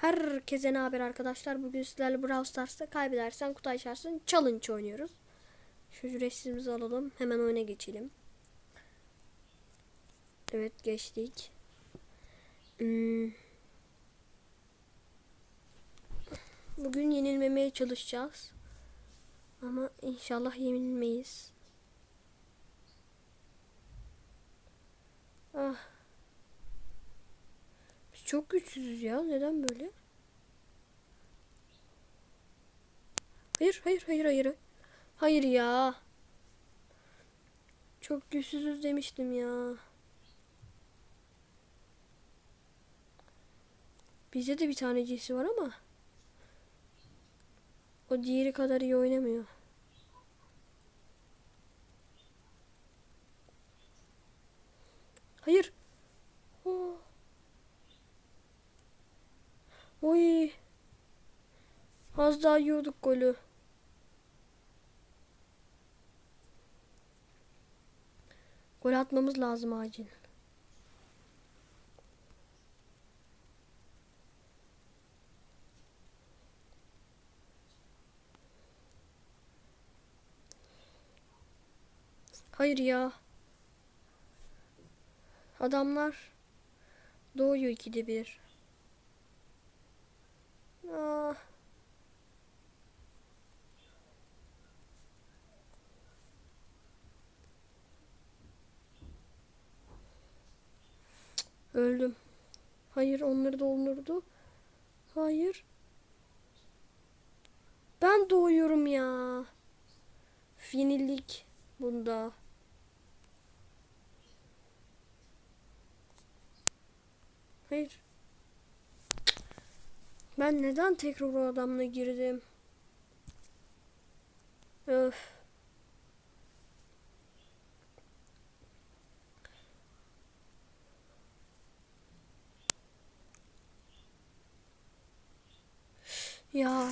Herkese ne haber arkadaşlar? Bugün sizlerle Brawl Stars'ta kaybedersen kutu açarsın challenge oynuyoruz. Şu ücretsizimizi alalım. Hemen oyuna geçelim. Evet geçtik. Hmm. Bugün yenilmemeye çalışacağız. Ama inşallah yenilmeyiz. Ah. Çok güçsüzüz ya. Neden böyle? Hayır, hayır, hayır, hayır. Hayır ya. Çok güçsüzüz demiştim ya. Bizde de bir tane cinsi var ama o diğeri kadar iyi oynamıyor. Hayır. Oh. Oy. Az daha yiyorduk golü. Gol atmamız lazım acil. Hayır ya. Adamlar doğuyor ikide bir. Ah. Öldüm. Hayır onları da olurdu. Hayır. Ben doğuyorum ya. Yenildik bunda. Hayır. Ben neden tekrar o adamla girdim? Öf. Ya.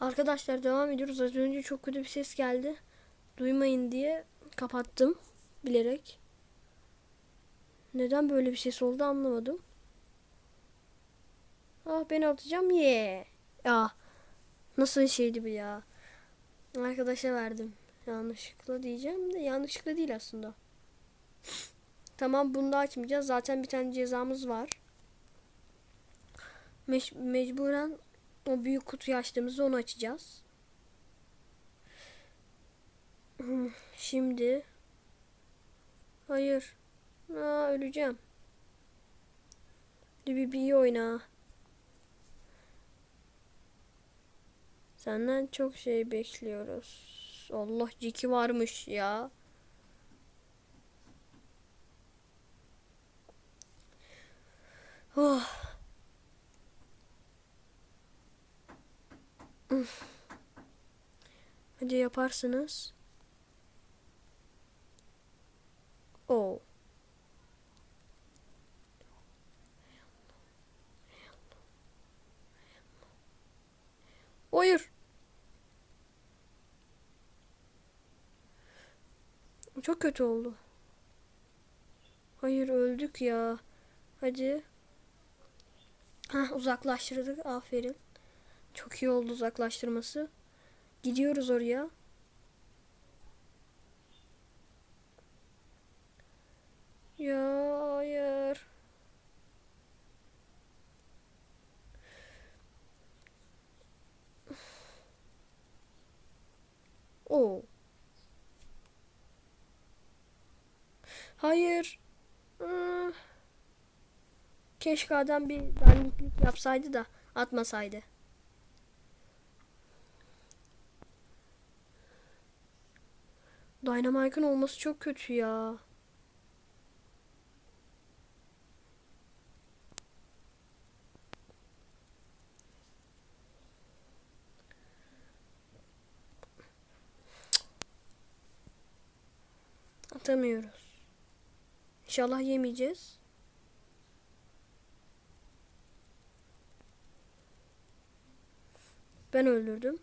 Arkadaşlar devam ediyoruz. Az önce çok kötü bir ses geldi. Duymayın diye kapattım bilerek. Neden böyle bir ses oldu anlamadım. Ah ben atacağım ye. Yeah. Ya nasıl şeydi bu ya. Arkadaşa verdim. Yanlışlıkla diyeceğim de yanlışlıkla değil aslında. Tamam bunu da açmayacağız. Zaten bir tane cezamız var. Meş mecburen o büyük kutuyu açtığımızda onu açacağız. Şimdi Hayır. Aa, öleceğim. Bir bir oyna. Senden çok şey bekliyoruz. Allah ciki varmış ya. Oh. Hadi yaparsınız. Oh. Hayır. Çok kötü oldu. Hayır öldük ya. Hadi. Ha uzaklaştırdık. Aferin. Çok iyi oldu uzaklaştırması. Gidiyoruz oraya. Ya hayır. O. Hayır. Hmm. Keşke adam bir dandiklik yapsaydı da atmasaydı. Dynamite'ın olması çok kötü ya. Atamıyoruz. İnşallah yemeyeceğiz. Ben öldürdüm.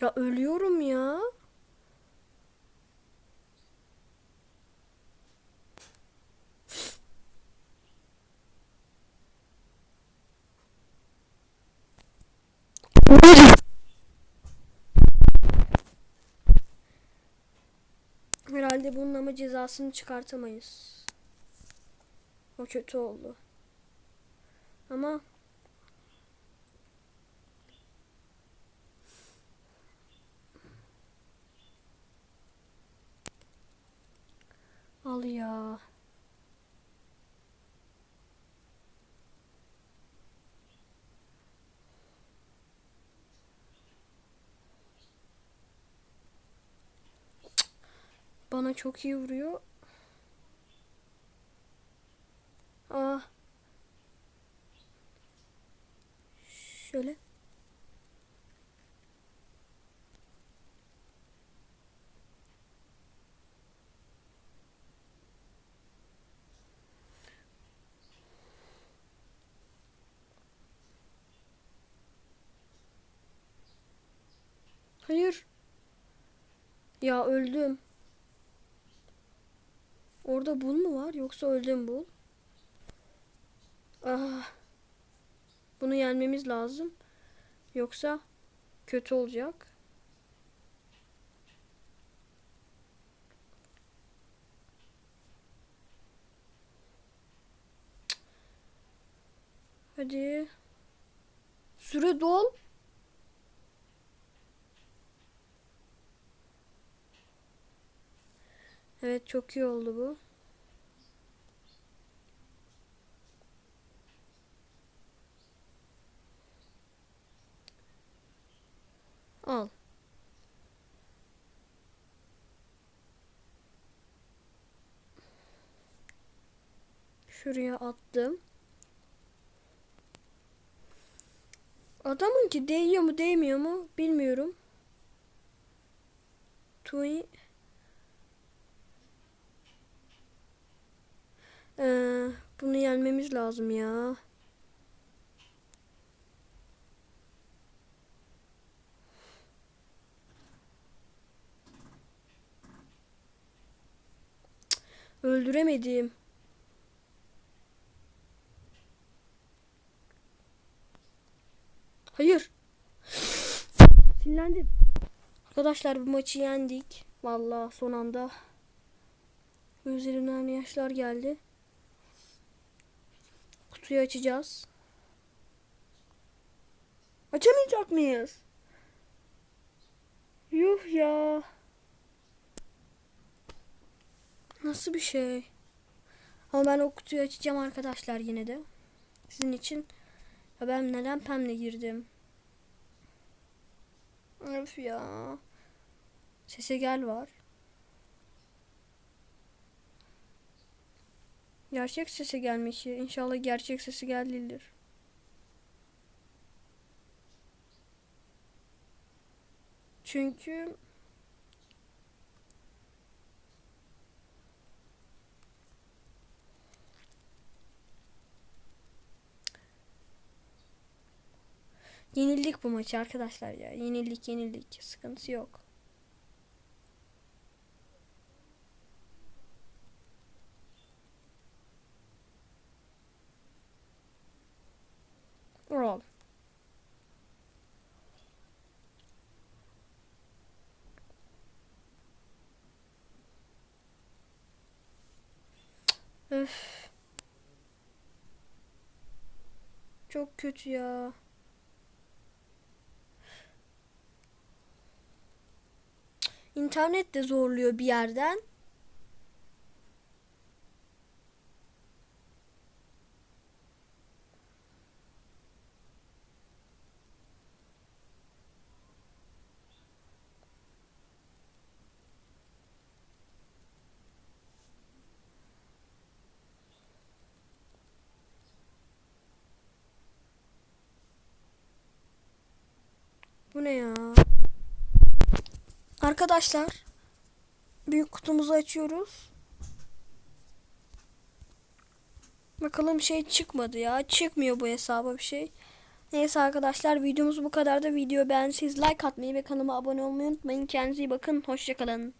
Ya ölüyorum ya. Herhalde bunun ama cezasını çıkartamayız. O kötü oldu. Ama al ya. Bana çok iyi vuruyor. Ah. Şöyle. Hayır. Ya öldüm. Orada bul mu var yoksa öldüm bul? Ah. Bunu yenmemiz lazım. Yoksa kötü olacak. Hadi. Süre dol. Evet çok iyi oldu bu. Al. Şuraya attım. Adamın ki değiyor mu değmiyor mu bilmiyorum. Tui Ee, bunu yenmemiz lazım ya. Öldüremedim. Hayır. Sinirlendim. Arkadaşlar bu maçı yendik. Vallahi son anda. Gözlerimden yaşlar geldi. Kutuyu açacağız. Açamayacak mıyız? Yuh ya. Nasıl bir şey? Ama ben o kutuyu açacağım arkadaşlar yine de. Sizin için. Ben neden pemle girdim? Öf ya. Sese gel var. Gerçek sesi gelmiş. İnşallah gerçek sesi geldidir. Çünkü yenildik bu maçı arkadaşlar ya. Yenildik yenildik. Sıkıntı yok. Roll. Öf. Çok kötü ya. İnternet de zorluyor bir yerden. Bu ne ya? Arkadaşlar büyük kutumuzu açıyoruz. Bakalım şey çıkmadı ya. Çıkmıyor bu hesaba bir şey. Neyse arkadaşlar videomuz bu kadar da video beğendiyseniz like atmayı ve kanalıma abone olmayı unutmayın. Kendinize iyi bakın. Hoşçakalın.